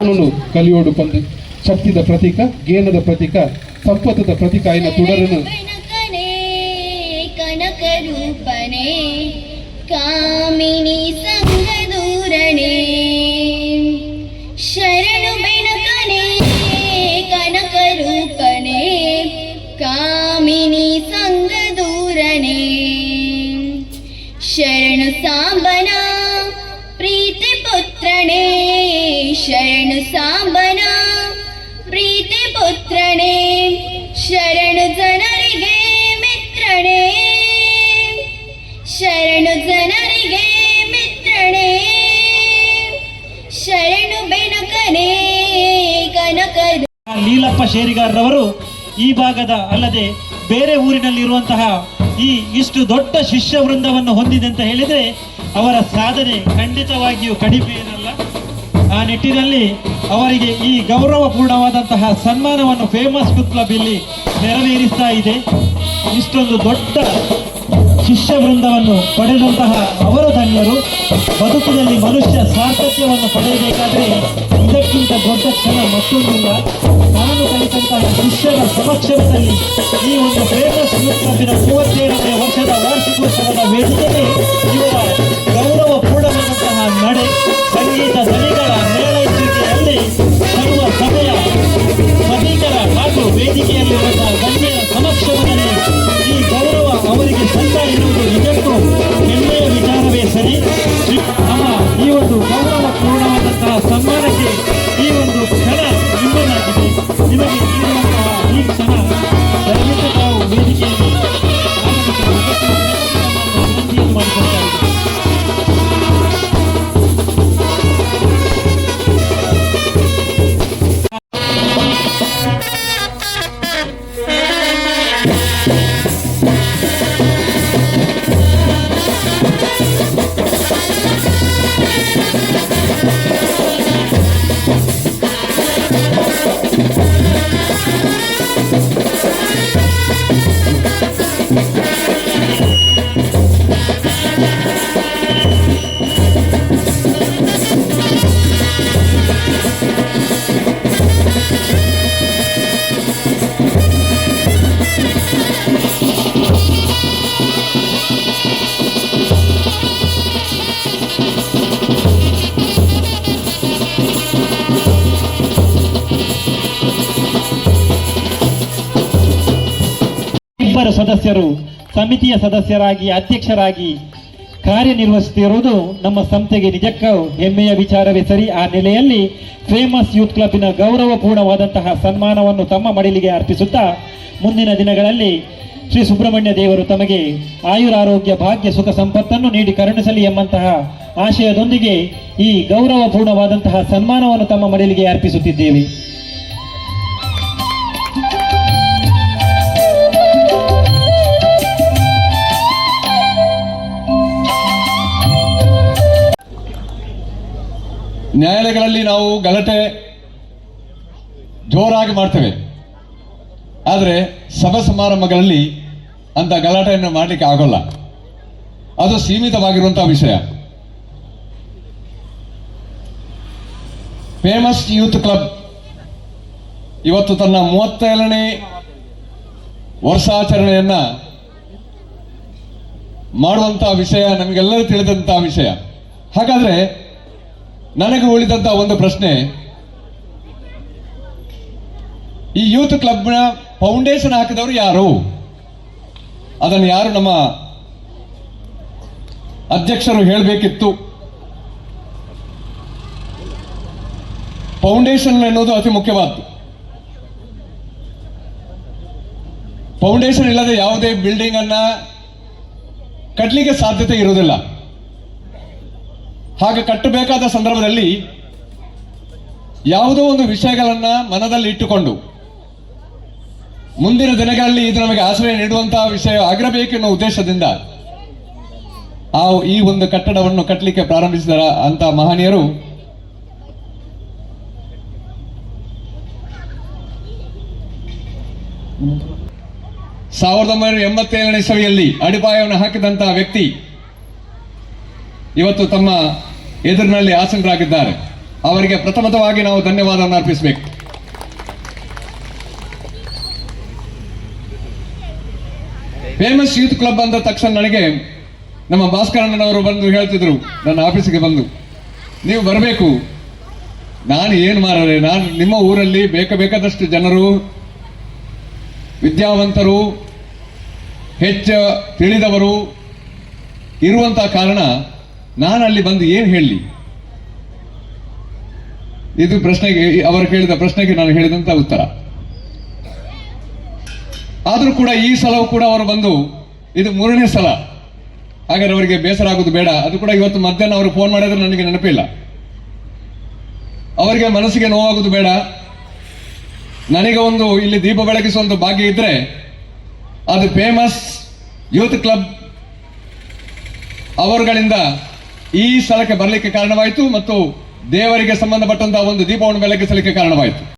ಕಲಿಯೋಡು ಕೊಂದು ಶಕ್ತಿದ ಪ್ರತೀಕ ಗೇನದ ಪ್ರತೀಕ ಸಂಪತ್ತದ ಪ್ರತೀಕ ಆಯ್ನ ತುಡರನು. ಕನಕ ರೂಪನೇ ಕಾಮಿನಿ ಕನಕ ಲೀಲಪ್ಪ ಶೇರಿಗಾರರವರು ಈ ಭಾಗದ ಅಲ್ಲದೆ ಬೇರೆ ಊರಿನಲ್ಲಿ ಇರುವಂತಹ ಈ ಇಷ್ಟು ದೊಡ್ಡ ಶಿಷ್ಯ ವೃಂದವನ್ನು ಹೊಂದಿದೆ ಅಂತ ಹೇಳಿದರೆ ಅವರ ಸಾಧನೆ ಖಂಡಿತವಾಗಿಯೂ ಕಡಿಮೆ ಏನಲ್ಲ. ಆ ನಿಟ್ಟಿನಲ್ಲಿ ಅವರಿಗೆ ಈ ಗೌರವಪೂರ್ಣವಾದಂತಹ ಸನ್ಮಾನವನ್ನು ಫೇಮಸ್ ಕ್ಲಬ್ ಇಲ್ಲಿ ನೆರವೇರಿಸ್ತಾ ಇದೆ. ಇಷ್ಟೊಂದು ದೊಡ್ಡ ಶಿಷ್ಯ ವೃಂದವನ್ನು ಪಡೆದಂತಹ ಅವರು ಧನ್ಯರು ಬದುಕಿನಲ್ಲಿ ಮನುಷ್ಯ ಸಾರ್ಥಕ್ಯವನ್ನು ಪಡೆಯಬೇಕಾದ್ರೆ ಇದಕ್ಕಿಂತ ದೊಡ್ಡ ಕ್ಷಣ ಮತ್ತೊಂದಿಲ್ಲ. ನಾನು ಕಲಿತಂತಹ ಶಿಷ್ಯರ ಸಮಕ್ಷಮದಲ್ಲಿ ಈ ಒಂದು ಫೇಮಸ್ ಕ್ಲಬ್ಬಿನ ಮೂವತ್ತೇಳನೇ ವರ್ಷದ ವಾರ್ಷಿಕೋತ್ಸವದ ವೇದಿಕೆಗೆ ಇವರ ಗೌರವಪೂರ್ಣವಾದಂತಹ ನಡೆ, ಸಂಗೀತ ಧನಿಗಳ ಮೇಳೈಸುವಿಕೆಯಲ್ಲಿ ಅವರಿಗೆ ಇಬ್ಬರು ಸದಸ್ಯರು, ಸಮಿತಿಯ ಸದಸ್ಯರಾಗಿ, ಅಧ್ಯಕ್ಷರಾಗಿ ಕಾರ್ಯನಿರ್ವಹಿಸುತ್ತಿರುವುದು ನಮ್ಮ ಸಂಸ್ಥೆಗೆ ನಿಜಕ್ಕೂ ಹೆಮ್ಮೆಯ ವಿಚಾರವೇ ಸರಿ. ಆ ನೆಲೆಯಲ್ಲಿ ಫೇಮಸ್ ಯೂತ್ ಕ್ಲಬ್ಬಿನ ಗೌರವಪೂರ್ಣವಾದಂತಹ ಸನ್ಮಾನವನ್ನು ತಮ್ಮ ಮಡಿಲಿಗೆ ಅರ್ಪಿಸುತ್ತಾ ಮುಂದಿನ ದಿನಗಳಲ್ಲಿ ಶ್ರೀ ಸುಬ್ರಹ್ಮಣ್ಯ ದೇವರು ತಮಗೆ ಆಯುರಾರೋಗ್ಯ, ಭಾಗ್ಯ, ಸುಖ ಸಂಪತ್ತನ್ನು ನೀಡಿ ಕರುಣಿಸಲಿ ಎಂಬಂತಹ ಆಶಯದೊಂದಿಗೆ ಈ ಗೌರವಪೂರ್ಣವಾದಂತಹ ಸನ್ಮಾನವನ್ನು ತಮ್ಮ ಮಡಿಲಿಗೆ ಅರ್ಪಿಸುತ್ತಿದ್ದೇವೆ. ನ್ಯಾಯಾಲಯಗಳಲ್ಲಿ ನಾವು ಗಲಾಟೆ ಜೋರಾಗಿ ಮಾಡ್ತೇವೆ. ಆದರೆ ಸಭಾ ಸಮಾರಂಭಗಳಲ್ಲಿ ಅಂತ ಗಲಾಟೆಯನ್ನು ಮಾಡಲಿಕ್ಕೆ ಆಗೋಲ್ಲ. ಅದು ಸೀಮಿತವಾಗಿರುವಂತಹ ವಿಷಯ. ಫೇಮಸ್ ಯೂತ್ ಕ್ಲಬ್ ಇವತ್ತು ತನ್ನ ಮೂವತ್ತೇಳನೇ ವರ್ಷಾಚರಣೆಯನ್ನ ಮಾಡುವಂತಹ ವಿಷಯ ನಮಗೆಲ್ಲರೂ ತಿಳಿದಂತಹ ವಿಷಯ. ಹಾಗಾದ್ರೆ ನನಗೆ ಉಳಿದಂತ ಒಂದು ಪ್ರಶ್ನೆ. ಈ ಯೂತ್ ಕ್ಲಬ್ನ ಫೌಂಡೇಶನ್ ಹಾಕಿದವರು ಯಾರು? ಅದನ್ನು ಯಾರು ನಮ್ಮ ಅಧ್ಯಕ್ಷರು ಹೇಳಬೇಕಿತ್ತು. ಫೌಂಡೇಶನ್ ಎನ್ನುವುದು ಅತಿ ಮುಖ್ಯವಾದ್ದು. ಫೌಂಡೇಶನ್ ಇಲ್ಲದೆ ಯಾವುದೇ ಬಿಲ್ಡಿಂಗ್ ಅನ್ನ ಕಟ್ಟಲಿಕ್ಕೆ ಸಾಧ್ಯತೆ ಇರುವುದಿಲ್ಲ. ಹಾಗೆ ಕಟ್ಟಬೇಕಾದ ಸಂದರ್ಭದಲ್ಲಿ ಯಾವುದೋ ಒಂದು ವಿಷಯಗಳನ್ನ ಮನದಲ್ಲಿ ಇಟ್ಟುಕೊಂಡು ಮುಂದಿನ ದಿನಗಳಲ್ಲಿ ಇದು ನಮಗೆ ಆಶ್ರಯ ನೀಡುವಂತಹ ವಿಷಯ ಆಗಿರಬೇಕೆನ್ನುವ ಉದ್ದೇಶದಿಂದ ಆ ಈ ಒಂದು ಕಟ್ಟಡವನ್ನು ಕಟ್ಟಲಿಕ್ಕೆ ಪ್ರಾರಂಭಿಸಿದ ಅಂತ ಮಹನೀಯರು ಸಾವಿರದ ಒಂಬೈನೂರ ಎಂಬತ್ತೇಳನೇ ಇಸವಿಯಲ್ಲಿ ಅಡಿಪಾಯವನ್ನು ಹಾಕಿದಂತಹ ವ್ಯಕ್ತಿ ಇವತ್ತು ತಮ್ಮ ಎದುರಿನಲ್ಲಿ ಆಸನರಾಗಿದ್ದಾರೆ ಅವರಿಗೆ ಪ್ರಥಮತವಾಗಿ ನಾವು ಧನ್ಯವಾದವನ್ನು ಅರ್ಪಿಸಬೇಕು. ಫೇಮಸ್ ಯೂತ್ ಕ್ಲಬ್ ಅಂದ ತಕ್ಷಣ ನನಗೆ ನಮ್ಮ ಭಾಸ್ಕರಣ್ಣನವರು ಬಂದು ಹೇಳ್ತಿದ್ರು, ನನ್ನ ಆಫೀಸಿಗೆ ಬಂದು. ನೀವು ಬರಬೇಕು. ನಾನು ಏನು ಮಾರರೆ? ನಾನು ನಿಮ್ಮ ಊರಲ್ಲಿ ಬೇಕ ಬೇಕಾದಷ್ಟು ಜನರು, ವಿದ್ಯಾವಂತರು, ಹೆಚ್ಚು ತಿಳಿದವರು ಇರುವಂತಹ ಕಾರಣ ನಾನು ಅಲ್ಲಿ ಬಂದು ಏನು ಹೇಳಲಿ? ಇದು ಪ್ರಶ್ನೆಗೆ, ಅವರು ಕೇಳಿದ ಪ್ರಶ್ನೆಗೆ ನಾನು ಹೇಳಿದಂತ ಉತ್ತರ. ಆದರೂ ಕೂಡ ಈ ಸಲವೂ ಕೂಡ ಅವರು ಬಂದು, ಇದು ಮೂರನೇ ಸಲ. ಹಾಗಾದ್ರೆ ಅವರಿಗೆ ಬೇಸರ ಆಗೋದು ಬೇಡ. ಅದು ಕೂಡ ಇವತ್ತು ಮಧ್ಯಾಹ್ನ ಅವರು ಫೋನ್ ಮಾಡಿದ್ರೆ ನನಗೆ ನೆನಪಿಲ್ಲ ಅವರಿಗೆ ಮನಸ್ಸಿಗೆ ನೋವಾಗೋದು ಬೇಡ. ನನಗೆ ಒಂದು, ಇಲ್ಲಿ ದೀಪ ಬೆಳಗಿಸುವ ಒಂದು ಭಾಗ್ಯ ಇದ್ರೆ, ಅದು ಫೇಮಸ್ ಯೂತ್ ಕ್ಲಬ್ ಅವರುಗಳಿಂದ ಈ ಸ್ಥಳಕ್ಕೆ ಬರಲಿಕ್ಕೆ ಕಾರಣವಾಯಿತು ಮತ್ತು ದೇವರಿಗೆ ಸಂಬಂಧಪಟ್ಟಂತಹ ಒಂದು ದೀಪವನ್ನು ಬೆಳಗಿಸಲಿಕ್ಕೆ ಕಾರಣವಾಯಿತು.